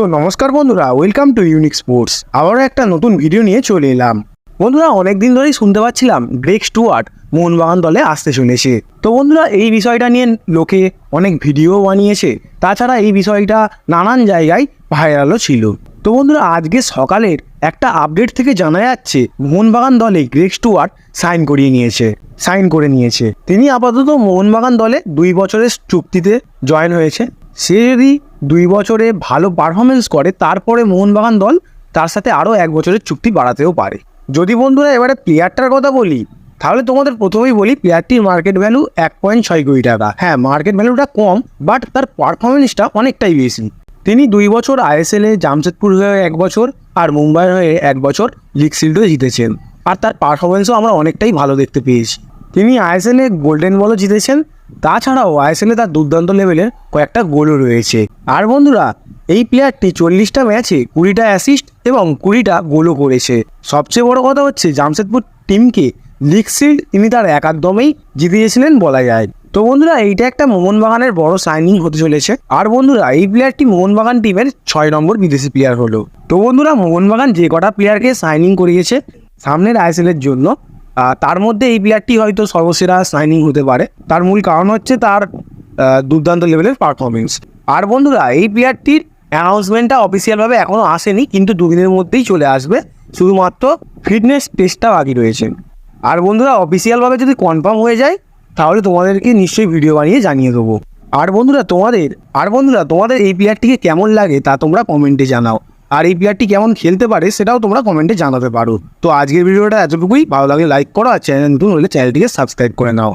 তো নমস্কার বন্ধুরা ওয়েলকাম টু ইউনিক স্পোর্টস আবারও একটা নতুন ভিডিও নিয়ে চলে এলাম। বন্ধুরা অনেক দিন ধরেই শুনতে পাচ্ছিলাম গ্রেক স্টুয়ার্ট মোহনবাগান দলে আসতে চলেছে তো বন্ধুরা, এই বিষয়টা নিয়ে লোকে অনেক ভিডিও বানিয়েছে। তাছাড়া এই বিষয়টা নানান জায়গায় ভাইরালও ছিল। তো বন্ধুরা, আজকে সকালের একটা আপডেট থেকে জানা যাচ্ছে, মোহনবাগান দলে গ্রেক স্টুয়ার্ট সাইন করিয়ে নিয়েছে। সাইন করে নিয়েছে। তিনি আপাতত মোহনবাগান দলে দুই বছরের চুক্তিতে জয়েন হয়েছে। সে যদি দুই বছরে ভালো পারফরমেন্স করে, তারপরে মোহনবাগান দল তার সাথে আরও এক বছরের চুক্তি বাড়াতেও পারে। যদি বন্ধুরা এবারে প্লেয়ারটার কথা বলি, তাহলে তোমাদের প্রথমেই বলি প্লেয়ারটির মার্কেট ভ্যালু এক পয়েন্ট ছয় কোটি টাকা। হ্যাঁ মার্কেট ভ্যালুটা কম বাট তার পারফরমেন্সটা অনেকটাই বেশি। তিনি দুই বছর আইএসএলে জামশেদপুর হয়ে এক বছর আর মুম্বাই হয়ে এক বছর লিগ শিল্ডও জিতেছেন। আর তার পারফরমেন্সও আমরা অনেকটাই ভালো দেখতে পেয়েছি। তিনি আইএসএলে গোল্ডেন বলও জিতেছেন তাছাড়াও আইএসএলে তার দুর্দান্ত লেভেলের কয়েকটা গোলও রয়েছে। আর বন্ধুরা, এই প্লেয়ারটি চল্লিশটা ম্যাচে কুড়িটা অ্যাসিস্ট এবং কুড়িটা গোলও করেছে। সবচেয়ে বড় কথা হচ্ছে, জামশেদপুর টিমকে লিগ শিল্ড তিনি তার একাদমেই জিতিয়েছিলেন বলা যায়। তো বন্ধুরা, এইটা একটা মোহনবাগানের বড় সাইনিং হতে চলেছে। আর বন্ধুরা, এই প্লেয়ারটি মোহনবাগান টিমের ছয় নম্বর বিদেশি প্লেয়ার হলো। তো বন্ধুরা, মোহনবাগান যে কটা প্লেয়ারকে সাইনিং করিয়েছে সামনের আইএসএলের জন্য তার মধ্যে এই প্লেয়ারটি হয়তো সর্বসেরা সাইনিং হতে পারে। তার মূল কারণ হচ্ছে তার দুর্দান্ত লেভেলের পারফরমেন্স আর বন্ধুরা, এই প্লেয়ারটির অ্যানাউন্সমেন্টটা অফিসিয়ালভাবে এখনও আসেনি, কিন্তু দুদিনের মধ্যেই চলে আসবে। শুধুমাত্র ফিটনেস টেস্টটা বাকি রয়েছে। আর বন্ধুরা অফিসিয়ালভাবে যদি কনফার্ম হয়ে যায়, তাহলে তোমাদেরকে নিশ্চয়ই ভিডিও বানিয়ে জানিয়ে দেবো। আর বন্ধুরা, তোমাদের, আর বন্ধুরা, তোমাদের এই প্লেয়ারটিকে কেমন লাগে তা তোমরা কমেন্টে জানাও। আর এই প্লেয়ারটি কেমন খেলতে পারে সেটাও তোমরা কমেন্টে জানাতে পারো। তো আজকের ভিডিওটা এতটুকুই। ভালো লাগলে লাইক করো আর চ্যানেল নতুন হলে চ্যানেলটিকে সাবস্ক্রাইব করে নাও।